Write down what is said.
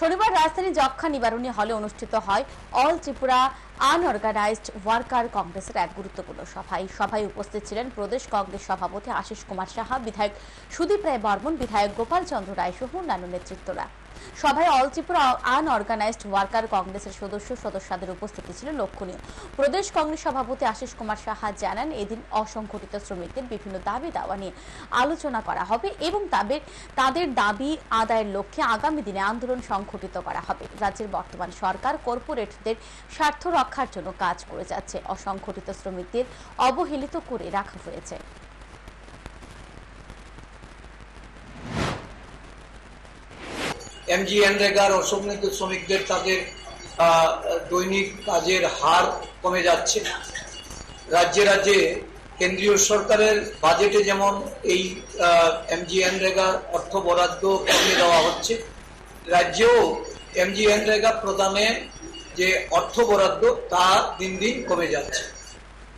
শনিবার রাজধানী যক্ষা নিবারণী হলে অনুষ্ঠিত হয় অল ত্রিপুরা আনঅর্গানাইজড ওয়ার্কার কংগ্রেসের এক গুরুত্বপূর্ণ সভা। এই সভায় উপস্থিত ছিলেন প্রদেশ কংগ্রেস সভাপতি আশিস কুমার সাহা, বিধায়ক সুদীপ রায় বর্মন, বিধায়ক গোপাল চন্দ্র রায় সহ অন্যান্য নেতৃত্বরা। সভায় অল ত্রিপুরা আনঅর্গানাইজড ওয়ার্কার কংগ্রেসের সদস্য সদস্যদের উপস্থিতি ছিল লক্ষণীয়। প্রদেশ কংগ্রেস সভাপতি আশিস কুমার সাহা জানান, এদিন অসংগঠিত শ্রমিকদের বিভিন্ন দাবি দাওয়া নিয়ে আলোচনা করা হবে এবং তাদের তাদের দাবি আদায়ের লক্ষ্যে আগামী দিনে আন্দোলন সংগঠিত করা হবে। রাজ্যের বর্তমান সরকার কর্পোরেটদের স্বার্থ রক্ষার জন্য কাজ করে যাচ্ছে। অসংগঠিত শ্রমিকদের অবহেলিত করে রাখা হয়েছে। এমজি এনরেগার অসংগঠিত শ্রমিকদের তাদের দৈনিক কাজের হার কমে যাচ্ছে। রাজ্যে রাজ্যে কেন্দ্রীয় সরকারের বাজেটে যেমন এই এমজি এনরেগার অর্থ বরাদ্দ কমিয়ে দেওয়া হচ্ছে, রাজ্যেও এমজি এনরেগা প্রদানে যে অর্থ বরাদ্দ তা দিন দিন কমে যাচ্ছে।